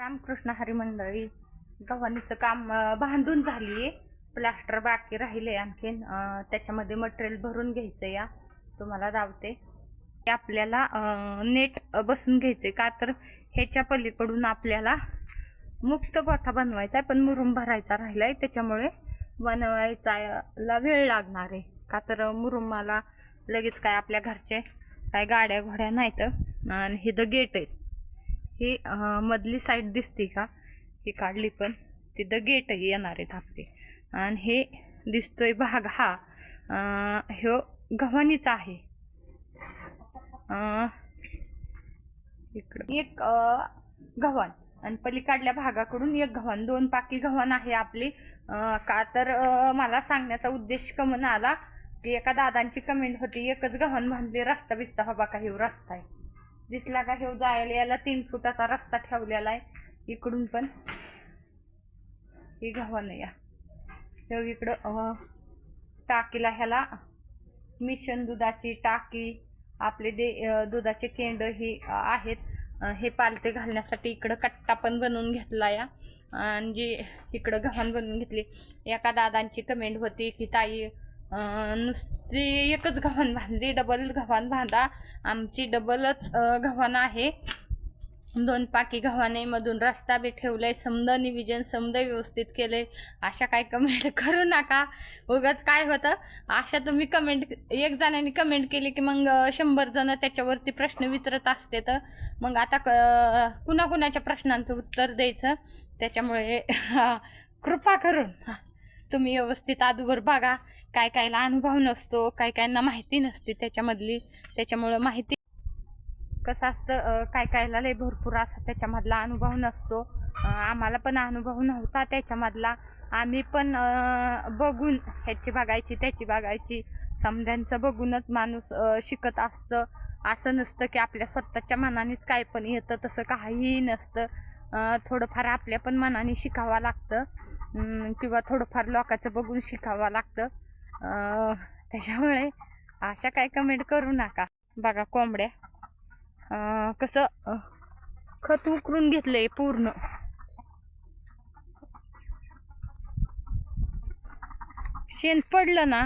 रामकृष्ण हरी मंडळी गव्हाणीचं काम बांधून झाली आहे प्लास्टर बाकी राहिले आणखीन. त्याच्यामध्ये मटेरियल भरून घ्यायचं या. तुम्हाला दावते. ते आपल्याला नेट बसून घ्यायचे का तर ह्याच्या पलीकडून आपल्याला मुक्त गोठा बनवायचा आहे पण मुरुम भरायचा राहिला आहे त्याच्यामुळे बनवायचा वेळ लागणार आहे. का तर मुरुमाला लगेच काय आपल्या घरचे काय गाड्या घोड्या नाहीत. आणि हे द गेट आहेत. ही मधली साईड दिसते का? ही काढली पण. तिथं गेटही येणार आहेत आपले. आणि हे दिसतोय भाग हा ह्यो गव्हाणीचा आहे. इकडं. एक गव्हाण. आणि पलीकडल्या भागाकडून एक गव्हाण. दोन पाकी गव्हाण आहे आपली. का तर मला सांगण्याचा उद्देश कमन आला की एका दादांची कमेंट होती एकच गव्हाण बांधली रस्ता बिस्ता हवा काही रस्ता आहे. दिसला का हेव जायला याला तीन फुटाचा रस्ता ठेवलेला आहे इकडून पण. ही गव्हाण या. ह्यो इकडं टाकीला ह्याला. मिशन दुधाची टाकी आपले दे दुधाचे केंड ही आहेत. हे पालते घालण्यासाठी इकडं कट्टा पण बनवून घेतला या. आणि जी इकडं गव्हाण बनवून घेतली. एका दादांची कमेंट होती की ताई नुसती एकच गव्हाण बांधली डबल गव्हाण बांधा. आमची डबलच गव्हाण आहे. दोन पाकी गव्हाणेमधून रस्ता बी ठेवलाय समद निविजन समद व्यवस्थित केलंय. अशा काय कमेंट करू नका. उगाच काय होतं? अशा तुम्ही कमेंट एक जणांनी कमेंट केली की मग शंभर जण त्याच्यावरती प्रश्न विचारत असते तर. मग आता क- कुणाकुणाच्या प्रश्नांचं उत्तर द्यायचं? त्याच्यामुळे कृपा करून तुम्ही व्यवस्थित आदूवर बघा. काय कायला अनुभव नसतो काय कायना माहिती नसते त्याच्यामधली त्याच्यामुळं माहिती कसं असतं काय कायला लय भरपूर असा त्याच्यामधला अनुभव नसतो. आम्हाला पण अनुभव नव्हता त्याच्यामधला. आम्ही पण बघून ह्याची बघायची त्याची बघायची. समध्यांचं बघूनच माणूस शिकत असतं. असं नसतं की आपल्या स्वतःच्या मनानेच काय पण येतं तसं काहीही नसतं. थोडंफार आपल्या पण मनाने शिकावं लागतं. किंवा थोडंफार लोकांचं बघून शिकावं लागतं. त्याच्यामुळे अशा काय कमेंट करू नका. बघा कोंबड्या. कसं खत उकरून घेतलंय पूर्ण. शेण पडलं ना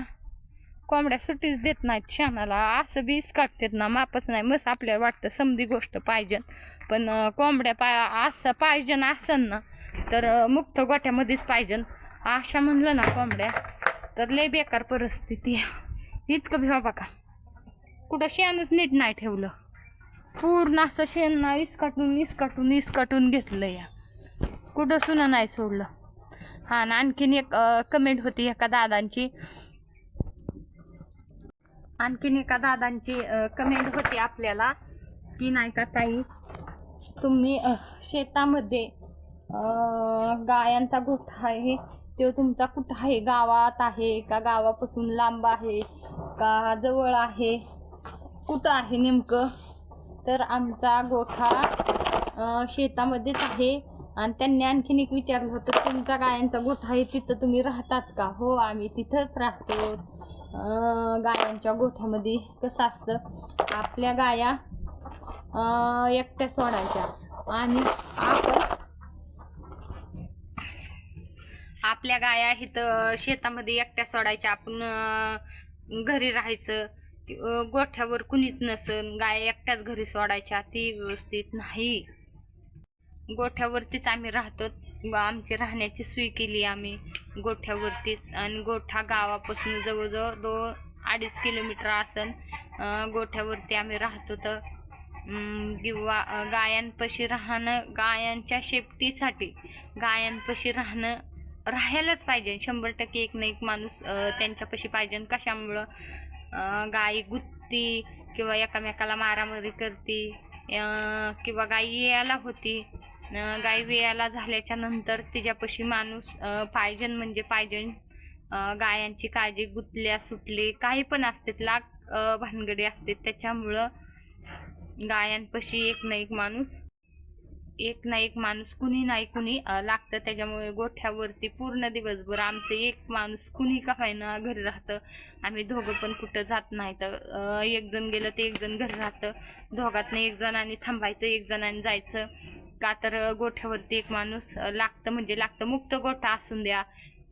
कोंबड्या सुट्टीच देत नाहीत शेणाला. असं बीस काढतात ना मापच नाही. मस्त आपल्याला वाटतं समधी गोष्ट पाहिजे. पण कोंबड्या पाय असं पाहिजे असन असं ना तर मुक्त गोठ्यामध्येच पाहिजे. अशा म्हणलं ना कोंबड्या. तर लय बेकार परिस्थिती आहे. इतकं भिवा बघा कुठं शेणच नीट नाही ठेवलं. पूर्ण असं शेण ना इसकाटून इसकाटून इसकाटून घेतलं या. कुठं सुना नाही सोडलं. हा ना आणखीन एक कमेंट होती एका दादांची. आणखीन एका दादांची कमेंट होती आपल्याला. की नाही का ताई तुम्ही शेतामध्ये गायांचा गोठा आहे. तो तुमचा कुठं आहे? गावात आहे का? गावापासून लांब आहे का? जवळ आहे? कुठं आहे नेमकं? तर आमचा गोठा शेतामध्येच आहे. आणि त्यांनी आणखीन एक विचारलं होतं तुमचा गायांचा गोठा आहे तिथं तुम्ही राहतात का? हो आम्ही तिथंच राहतो. गायांच्या गोठ्यामध्ये कसं असतं आपल्या गाया एकट्या सोडायच्या. आणि आपण आपल्या गाया इथं शेतामध्ये एकट्या सोडायच्या आपण घरी राहायचं गोठ्यावर कुणीच नसन गाय एकट्याच घरी सोडायच्या ती व्यवस्थित नाही. गोठ्यावरतीच आम्ही राहतो आमची राहण्याची सोय केली आम्ही गोठ्यावरतीच. आणि गोठा गावापासून जवळजवळ दोन अडीच किलोमीटर असन गोठ्यावरती आम्ही राहतो तर किंवा गायांपाशी राहणं गायांच्या शेपटीसाठी गायांपाशी राहणं राहायलाच पाहिजे. शंभर टक्के एक ना एक माणूस त्यांच्यापाशी पाहिजे. कशामुळं अं, गाय गुत्ती किंवा एकामेकाला मारामारी करते किंवा गाई यायला होती. गाय वेयाला झाल्याच्यानंतर तिच्यापाशी माणूस पाहिजे म्हणजे पाहिजे. गायांची काळजी गुतल्या सुटले काही पण असते लाख भानगडी असते त्याच्यामुळं गायांपाशी एक ना एक माणूस एक ना एक माणूस कुणी नाही कुणी लागतं. त्याच्यामुळे गोठ्यावरती पूर्ण दिवसभर आमचं एक माणूस कुणी का होईना घरी राहतं. आम्ही दोघं पण कुठं जात नाही. तर एक जण गेलं तर एक जण घरी राहतं. दोघातनं एक जणांनी थांबायचं एक जणांनी जायचं. का तर गोठ्यावरती एक माणूस लागतं. म्हणजे लागतं. मुक्त गोठा असून द्या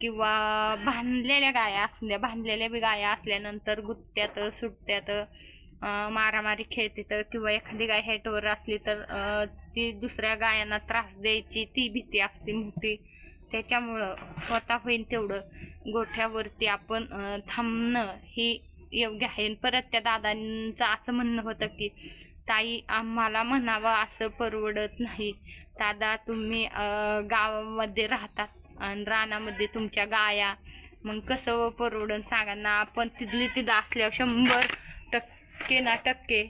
किंवा बांधलेल्या गाया असून द्या. बांधलेल्या बी गाया असल्यानंतर गुत्त्यात सुटत्यात मारामारी खेळते तर किंवा एखादी गाय हेटवर असली तर ती दुसऱ्या गायांना त्रास द्यायची ती भीती असते मोठी. त्याच्यामुळं स्वतः होईल तेवढं. गोठ्यावरती आपण थांबणं ही योग्य आहे. आणि परत त्या दादांचं असं म्हणणं होतं की ताई आम्हाला म्हणावं असं परवडत नाही. दादा तुम्ही गावामध्ये राहतात आणि रानामध्ये तुमच्या गाया. मग कसं परवडन सांगा ना. आपण तिथली तिथं असल्यावर शंभर टक्के ना टक्के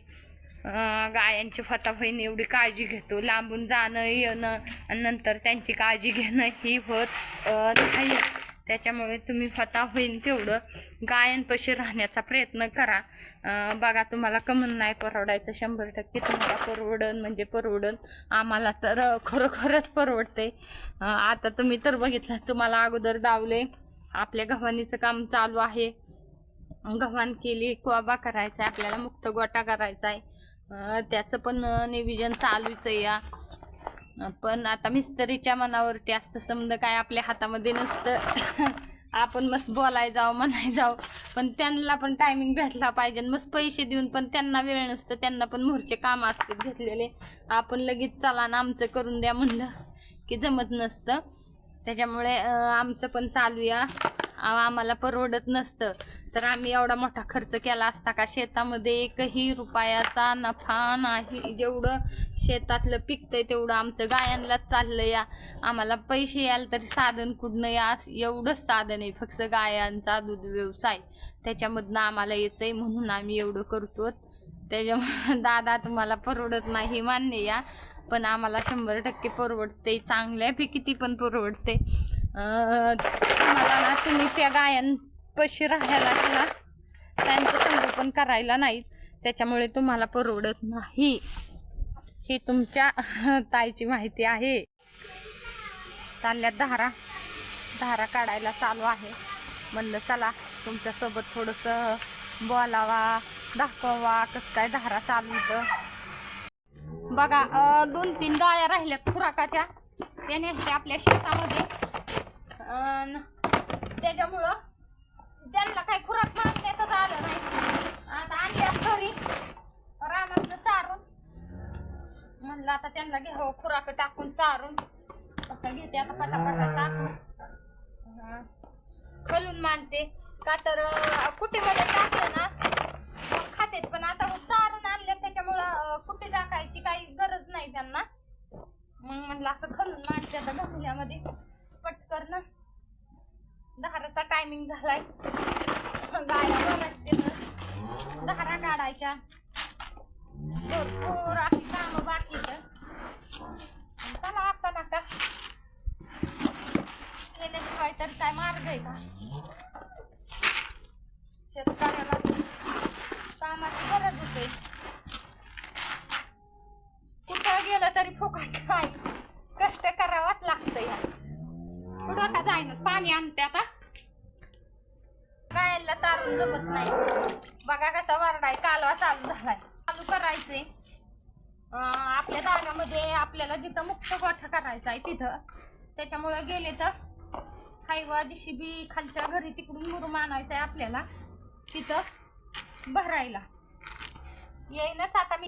गायांची फता होईन एवढी काळजी घेतो. लांबून जाणं येणं आणि नंतर त्यांची काळजी घेणं ही होत नाही. त्याच्यामुळे तुम्ही फता होईन तेवढं गायांपाशी राहण्याचा प्रयत्न करा. बघा तुम्हाला कमन नाही परवडायचं शंभर टक्के. तुम्हाला परवडन म्हणजे परवडन. आम्हाला तर खरोखरच परवडते आता तुम्ही तर बघितलं तुम्हाला अगोदर डावले आपल्या गव्हाणीचं काम चालू आहे. गव्हाण केली कोबा करायचा आहे आपल्याला मुक्त गोटा करायचा आहे त्याचं पण निविजन चालूच आहे या. पण आता मिस्त्रीच्या मनावरती असतं समजा काय आपल्या हातामध्ये नसतं. आपण मस्त बोलाय जाऊ म्हणाय जाऊ. पण त्यांना पण टायमिंग भेटला पाहिजे मस्त पैसे देऊन पण त्यांना वेळ नसतं त्यांना पण मोरचे काम असतात घेतलेले. आपण लगेच चला ना आमचं करून द्या म्हणलं की जमत नसतं. त्याच्यामुळे आमचं पण चालू या आम्हाला परवडत नसतं. तर आम्ही एवढा मोठा खर्च केला असता का शेतामध्ये एकही रुपयाचा नफा नाही. जेवढं शेतातलं पिकतंय तेवढं आमचं गायांलाच चाललं या. आम्हाला पैसे याल तरी साधन कुठनं या? एवढंच साधन आहे. फक्त गायांचा दूध व्यवसाय. त्याच्यामधनं आम्हाला येतंय म्हणून आम्ही एवढं करतो त्याच्यामुळे दादा तुम्हाला परवडत नाही मान्य या. पण आम्हाला शंभर टक्के परवडते चांगल्यापैकी ती पण परवडते. तुम्हाला ना तुम्ही त्या गायांपाशी राहायला त्याला त्यांचं संगोपन करायला नाहीत. त्याच्यामुळे तुम्हाला परवडत नाही. ही तुमच्या ताईची माहिती आहे. चालल्यात धारा धारा काढायला चालू आहे. म्हणलं चला तुमच्यासोबत थोडंसं बोलावा दाखवावा कसं काय धारा चालू होतं. बघा दोन तीन गाया राहिल्यात खुराकाच्या. त्याने आपल्या शेतामध्ये. त्याच्यामुळं त्यांना काही खुराक मागण्यातच आलं नाही. आता आणल्या घरी. रानातलं चारून. म्हणलं आता त्यांना घ्यावं हो, खुराक टाकून चारून. आता घेते आता पटापटा टाकून. हा. खलून मांडते. का तर कुठे कुटीमध्ये टाकलं ना मग खातेत पण आता कुठे टाकायची काही गरज नाही त्यांना. मग म्हणलं असं खलून मांडते आता गहुल्यामध्ये पटकर ना. दहाराचा टायमिंग झालाय. गाड्या भरायचे दहारा काढायच्या. भरपूर अशी कामं बाकी चला असा नका केल्याशिवाय तर काय मार्ग आहे का? शेतकऱ्याला कामाची गरज होते कुठं गेलं तरी फुकट नाही कष्ट करावाच लागतं या पुढं का जाईन पाणी आणते आता. गायला चालून जमत नाही. बघा कसा वारडाय कालवा चालू झालाय. चालू करायचे अं, आपल्या दारामध्ये आपल्याला जिथं मुक्त गोठा करायचा आहे तिथं. त्याच्यामुळं गेले तर हायवा जिशिबी खालच्या घरी तिकडून मुरुम आणायचा आहे आपल्याला. तिथं भरायला. येईनच आता मी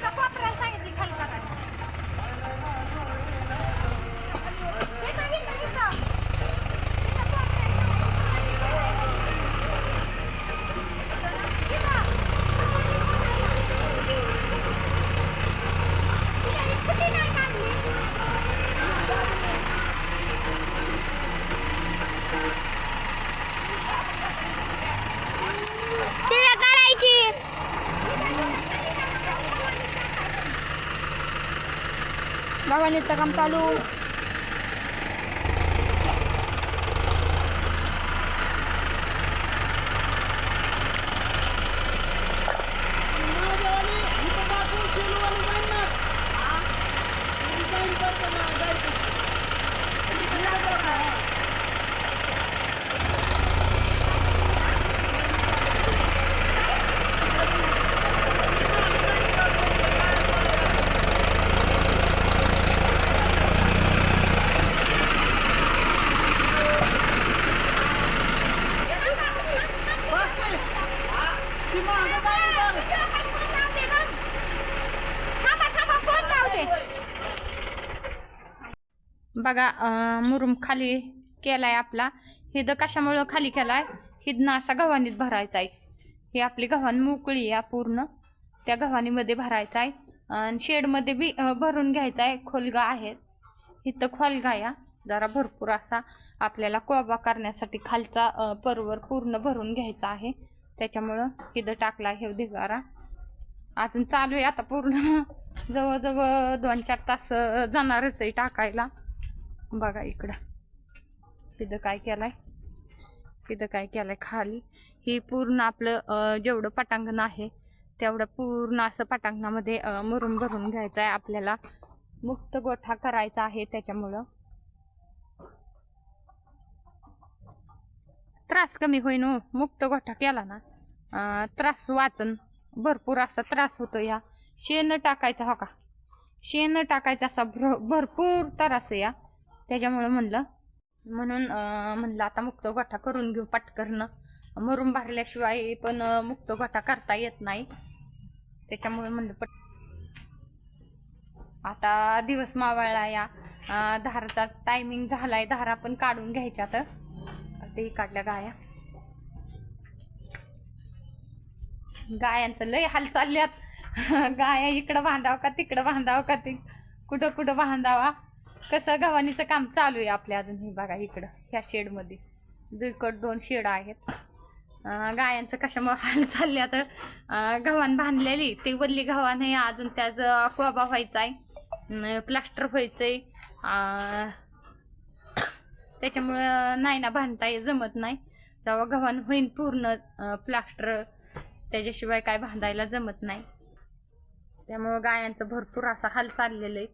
तर कोपऱ्याला सांगितली खाली करायला इथं, इथं, इथं. इथं कोपऱ्याला इथं. इथं कुठे नाही काढली? तिला करायची बाबांचं काम चालू बघा मुरुम खाली केलाय आपला. हिद कशामुळं खाली केलाय? हिदनं असा गव्हाणीत भरायचा आहे ही आपली गव्हाण मोकळी आहे पूर्ण. त्या गव्हाणीमध्ये भरायचा आहे आणि शेडमध्ये बी भरून घ्यायचा आहे खोलगा आहे इथं खोलगा या. जरा भरपूर असा आपल्याला कोबा करण्यासाठी खालचा परवर पूर्ण भरून घ्यायचा आहे. त्याच्यामुळं इथं टाकला हे ढिगारा. अजून चालू आहे. आता पूर्ण जवळजवळ दोन चार तास जाणारच आहे टाकायला. बघा इकडं. तिथं काय केलं आहे तिथं काय केलं आहे खाली? ही पूर्ण आपलं जेवढं पटांगण आहे तेवढं पूर्ण असं पटांगणामध्ये मरून भरून घ्यायचं आहे आपल्याला मुक्त गोठा करायचा आहे त्याच्यामुळं. त्रास कमी होईन हो. मुक्त गोठा केला ना त्रास वाचन भरपूर असा त्रास होतो या. शेण टाकायचा हो का? शेण टाकायचा असा भर भरपूर त्रास या. त्याच्यामुळं म्हणलं म्हणून म्हणलं आता मुक्त गोठा करून घेऊ पटकरनं. मरून भरल्याशिवाय पण अं, मुक्त गोठा करता येत नाही. त्याच्यामुळे म्हणलं पट आता दिवस मावळला या. धाराचा टायमिंग झालाय धारा पण काढून घ्यायच्या तर ते काढल्या गाया. गायांचं लय हाल चालल्यात. गाया इकडं बांधावं का तिकडं बांधावं का ते? कुठं कुठं बांधावा? कसं गव्हाणीचं काम चालू आहे आपल्या अजून हे बघा इकडं ह्या शेडमध्ये दुईकड दोन शेड आहेत. गायांचं कशामुळे हाल चालले आता? गव्हाण बांधलेली ते वल्ली गव्हाण आहे अजून त्याचं कोबा व्हायचा आहे. प्लास्टर व्हायचं आहे त्याच्यामुळं नाही ना बांधता जमत नाही. जेव्हा गव्हाण होईन पूर्ण प्लास्टर त्याच्याशिवाय काय बांधायला जमत नाही. त्यामुळं गायांचं भरपूर असा हाल चाललेलं आहे.